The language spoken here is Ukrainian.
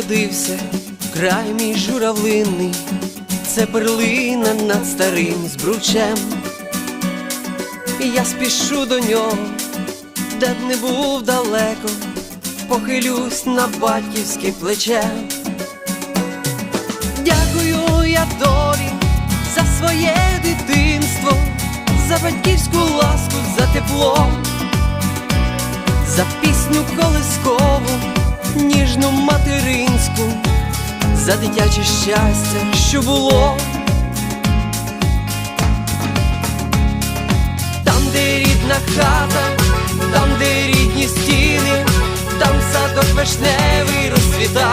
народився, край мій журавлинний, це перлина над старим збручем. І я спішу до нього, де б не був далеко, похилюсь на батьківське плече. Дякую я долі за своє дитинство, за батьківську ласку, за тепло, за пісню колискову, материнську, за дитяче щастя, що було. Там, де рідна хата, там, де рідні стіни, там садок вишневий розцвітав.